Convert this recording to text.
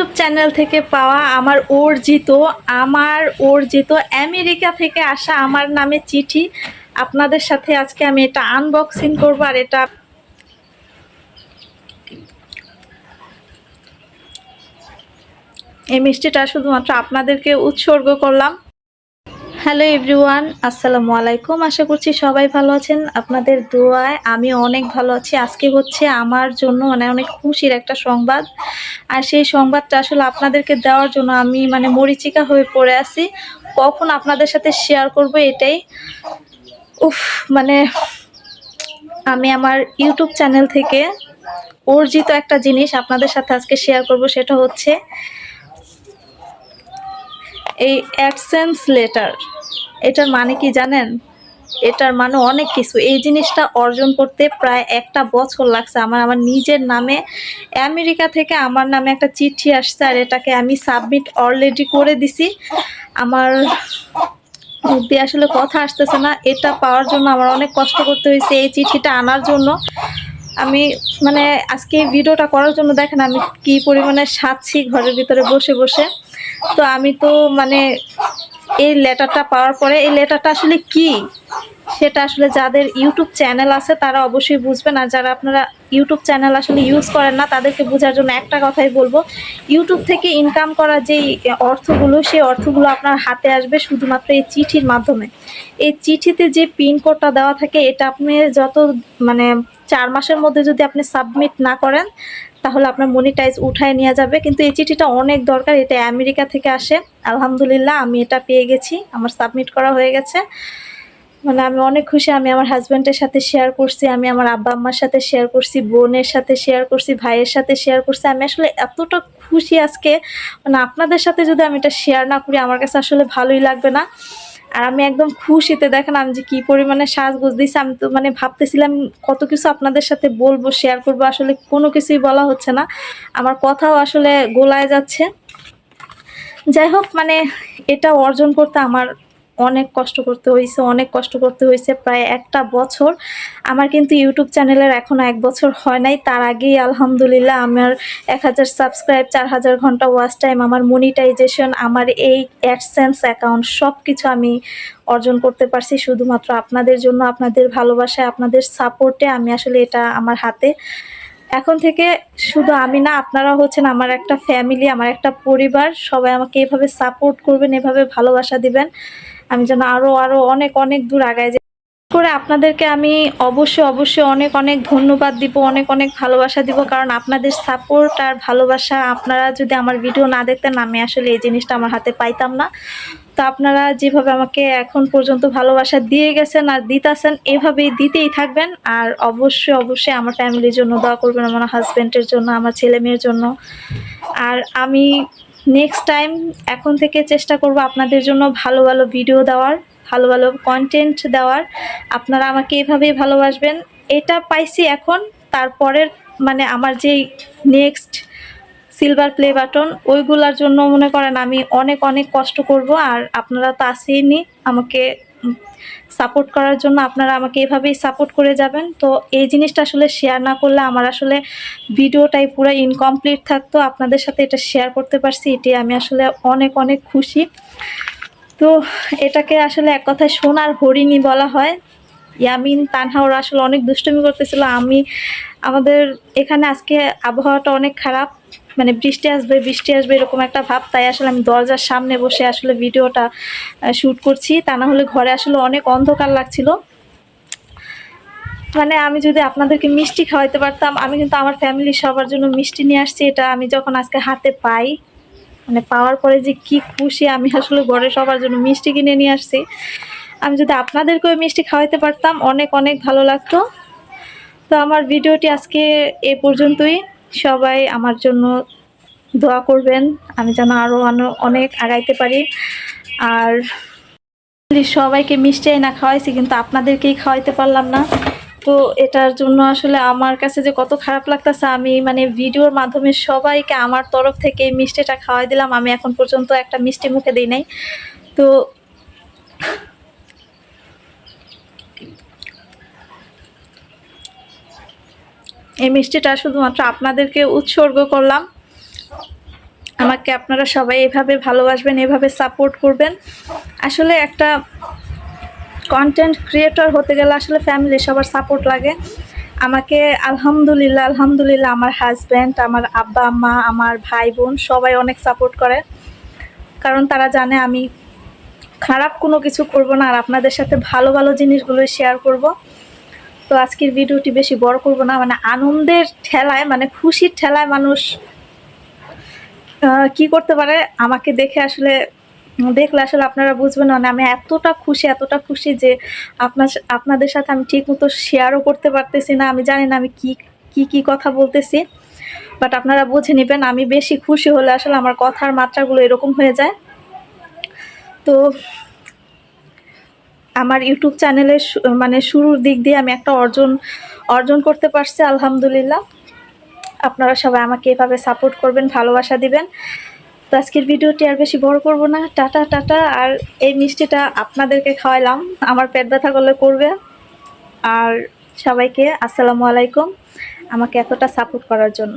YouTube channel থেকে পাওয়া আমার অর্জিত আমার অর্জিত আমেরিকা থেকে আসা আমার নামে চিঠি। আপনাদের সাথে আজকে আমি এটা আনবক্সিং করব আর এটা এই মিষ্টিটা শুধুমাত্র আপনাদেরকে উৎসর্গ করলাম। হ্যালো এভরিওয়ান আসসালামু আলাইকুম আশা করছি সবাই ভালো আছেন। আপনাদের দোয়ায় আমি অনেক ভালো আছি। আজকে হচ্ছে আমার জন্য মানে অনেক খুশির একটা সংবাদ। আর সেই সংবাদটা আসলে আপনাদেরকে দেওয়ার জন্য আমি মানে মরিচিকা হয়ে পড়ে আছি। কখন আপনাদের সাথে শেয়ার করব এটাই? উফ মানে আমি আমার ইউটিউব চ্যানেল থেকে অর্জিত একটা জিনিস আপনাদের সাথে আজকে শেয়ার করব। সেটা হচ্ছে এই অ্যাডসেন্স লেটার এটার মানে কি জানেন? এটার মানে অনেক কিছু। এই জিনিসটা অর্জন করতে প্রায় একটা বছর লাগছে। আমার আমার নিজের নামে আমেরিকা থেকে আমার নামে একটা চিঠি আসছে আর এটাকে আমি সাবমিট অলরেডি করে দিছি। আমার বুদ্ধি আসলে কথা আসতেছে না। এটা পাওয়ার জন্য আমার অনেক কষ্ট করতে হয়েছে এই চিঠিটা আনার জন্য। আমি মানে আজকে এই ভিডিওটা করার জন্য দেখেন আমি কি পরিমাণে সাচ্ছি ঘরের ভিতরে বসে বসে। তো আমি তো মানে এই লেটারটা পাওয়ার পরে, এই লেটারটা আসলে কি? সেটা আসলে যাদের ইউটিউব চ্যানেল আছে, তারা অবশ্যই বুঝবেন। আর যারা আপনারা ইউটিউব চ্যানেল আসলে ইউজ করেন না, তাদেরকে বোঝার জন্য একটা কথাই বলব। ইউটিউব থেকে ইনকাম করা যেই অর্থগুলো, সেই অর্থগুলো আপনার হাতে আসবে শুধুমাত্র এই চিঠির মাধ্যমে। এই চিঠিতে যে পিনকোডটা দেওয়া থাকে, এটা আপনি যত মানে চার মাসের মধ্যে যদি আপনি সাবমিট না করেন তাহলে আপনার মনিটাইজ উঠায় নিয়ে যাবে। কিন্তু এই চিঠিটা অনেক দরকার, এটা আমেরিকা থেকে আসে। আলহামদুলিল্লাহ, আমি এটা পেয়ে গেছি, আমার সাবমিট করা হয়ে গেছে। মানে আমি অনেক খুশি, আমি আমার হাজব্যান্ডের সাথে শেয়ার করছি, আমি আমার আব্বা আম্মার সাথে শেয়ার করছি, বোনের সাথে শেয়ার করছি, ভাইয়ের সাথে শেয়ার করছি। আমি আসলে এতটা খুশি আজকে মানে আপনাদের সাথে যদি আমি এটা শেয়ার না করি, আমার কাছে আসলে ভালোই লাগবে না। আর আমি একদম খুশিতে দেখেন আমি যে কি পরিমাণে সাজগোজ দিয়েছি আমি তো মানে ভাবতেছিলাম কত কিছু আপনাদের সাথে বলব শেয়ার করব, আসলে কোনো কিছুই বলা হচ্ছে না। আমার কথাও আসলে গোলায় যাচ্ছে। যাই হোক মানে এটা অর্জন করতে আমার অনেক কষ্ট করতে হয়েছে, অনেক কষ্ট করতে হয়েছে। প্রায় একটা বছর আমার কিন্তু ইউটিউব চ্যানেলের এখনও এক বছর হয় নাই। তার আগেই আলহামদুলিল্লাহ আমার এক হাজার সাবস্ক্রাইব চার হাজার ঘণ্টা ওয়াচ টাইম আমার মনিটাইজেশন আমার এই অ্যাডসেন্স অ্যাকাউন্ট সব কিছু আমি অর্জন করতে পারছি। শুধুমাত্র আপনাদের জন্য, আপনাদের ভালোবাসায়, আপনাদের সাপোর্টে আমি আসলে এটা আমার হাতে। এখন থেকে শুধু আমি না আপনারা হচ্ছেন আমার একটা ফ্যামিলি আমার একটা পরিবার। সবাই আমাকে এভাবে সাপোর্ট করবেন, এভাবে ভালোবাসা দিবেন। আমি যেন আরও আরও অনেক অনেক দূর আগায় যাই। করে আপনাদেরকে আমি অবশ্যই অবশ্যই অনেক অনেক ধন্যবাদ দিব, অনেক অনেক ভালোবাসা দিব, কারণ আপনাদের সাপোর্ট আর ভালোবাসা আপনারা যদি আমার ভিডিও না দেখতেন, আমি আসলে এই জিনিসটা আমার হাতে পাইতাম না। তো আপনারা যেভাবে আমাকে এখন পর্যন্ত ভালোবাসা দিয়ে গেছেন আর দিতেছেন, এভাবেই দিতেই থাকবেন। আর অবশ্যই অবশ্যই আমার ফ্যামিলির জন্য দোয়া করবেন, আমার হাজব্যান্ডের জন্য, আমার ছেলে মেয়ের জন্য। আর আমি নেক্সট টাইম এখন থেকে চেষ্টা করব আপনাদের জন্য ভালো ভালো ভিডিও দেওয়ার, ভালো ভালো কন্টেন্ট দেওয়ার। আপনারা আমাকে এভাবেই ভালোবাসবেন। এটা পাইছি এখন, তারপরের মানে আমার যে নেক্সট সিলভার প্লে বাটন ওইগুলার জন্য মনে করেন আমি অনেক অনেক কষ্ট করব, আর আপনারা তো আসেইনি আমাকে সাপোর্ট করার জন্য আপনারা আমাকে এভাবেই সাপোর্ট করে যাবেন। তো এই জিনিসটা আসলে শেয়ার না করলে আমার আসলে ভিডিওটাই পুরো ইনকমপ্লিট থাকতো। আপনাদের সাথে এটা শেয়ার করতে পারছি, এটি আমি আসলে অনেক অনেক খুশি। তো এটাকে আসলে এক কথায় সোনার হরিণী বলা হয়। ইয়ামিন, তানহা, ওরা আসলে অনেক দুষ্টুমি করতেছিল। আমি, আমাদের এখানে আজকে আবহাওয়াটা অনেক খারাপ। মানে বৃষ্টি আসবে বৃষ্টি আসবে এরকম একটা ভাব। তাই আসলে আমি দরজার সামনে বসে আসলে ভিডিওটা শ্যুট করছি। তা না হলে ঘরে আসলে অনেক অন্ধকার লাগছিল। মানে আমি যদি আপনাদেরকে মিষ্টি খাওয়াইতে পারতাম, আমি কিন্তু আমার ফ্যামিলির সবার জন্য মিষ্টি নিয়ে আসছি। এটা আমি যখন আজকে হাতে পাই মানে পাওয়ার পরে যে কি খুশি, আমি আসলে ঘরে সবার জন্য মিষ্টি কিনে নিয়ে আসছি। আমি যদি আপনাদেরকেও মিষ্টি খাওয়াইতে পারতাম, অনেক অনেক ভালো লাগতো। তো আমার ভিডিওটি আজকে এ পর্যন্তই। সবাই আমার জন্য দোয়া করবেন। আমি যেন আরও অনেক আগাইতে পারি। আর সবাইকে মিষ্টি না খাওয়াইছি, কিন্তু আপনাদেরকেই খাওয়াইতে পারলাম না। তো এটার জন্য আসলে আমার কাছে যে কত খারাপ লাগতেছে, আমি মানে ভিডিওর মাধ্যমে সবাইকে আমার তরফ থেকে এই মিষ্টিটা খাওয়াই দিলাম। আমি এখন পর্যন্ত একটা মিষ্টি মুখে দিই নাই। তো এই মিষ্টিটা শুধুমাত্র আপনাদেরকে উৎসর্গ করলাম। আমাকে আপনারা সবাই এভাবে ভালোবাসবেন, এভাবে সাপোর্ট করবেন। আসলে একটা কন্টেন্ট ক্রিয়েটর হতে গেলে আসলে ফ্যামিলি সবার সাপোর্ট লাগে। আমাকে আলহামদুলিল্লাহ আলহামদুলিল্লাহ আমার হাজব্যান্ড আমার আব্বা, আম্মা, আমার ভাই, বোন সবাই অনেক সাপোর্ট করে। কারণ তারা জানে আমি খারাপ কোনো কিছু করব না আর আপনাদের সাথে ভালো ভালো জিনিসগুলো শেয়ার করব। তো আজকের ভিডিওটি বেশি বড় করব না মানে আনন্দের ঠেলায় মানে খুশির ঠেলায় মানুষ কি করতে পারে আমাকে দেখে আসলে, দেখলে আসলে আপনারা বুঝবেন না মানে আমি এতটা খুশি এতটা খুশি যে আপনার আপনাদের সাথে আমি ঠিক মতো শেয়ারও করতে পারতেছি না, আমি জানি না আমি কি কি কি কথা বলতেছি বাট আপনারা বুঝে নেবেন, আমি বেশি খুশি হলে আসলে আমার কথার মাত্রাগুলো এরকম হয়ে যায়। তো আমার ইউটিউব চ্যানেলের মানে শুরুর দিক দিয়ে আমি একটা অর্জন অর্জন করতে পারছি, আলহামদুলিল্লাহ। আপনারা সবাই আমাকে এভাবে সাপোর্ট করবেন, ভালোবাসা দিবেন। তো আজকের ভিডিওটি আর বেশি বড় করব না। Tata tata. আর এই মিষ্টিটা আপনাদেরকে খাওয়াইলাম। আমার পেট ব্যথা করলে করবে। আর সবাইকে আসসালামু আলাইকুম। আমাকে এতটা সাপোর্ট করার জন্য।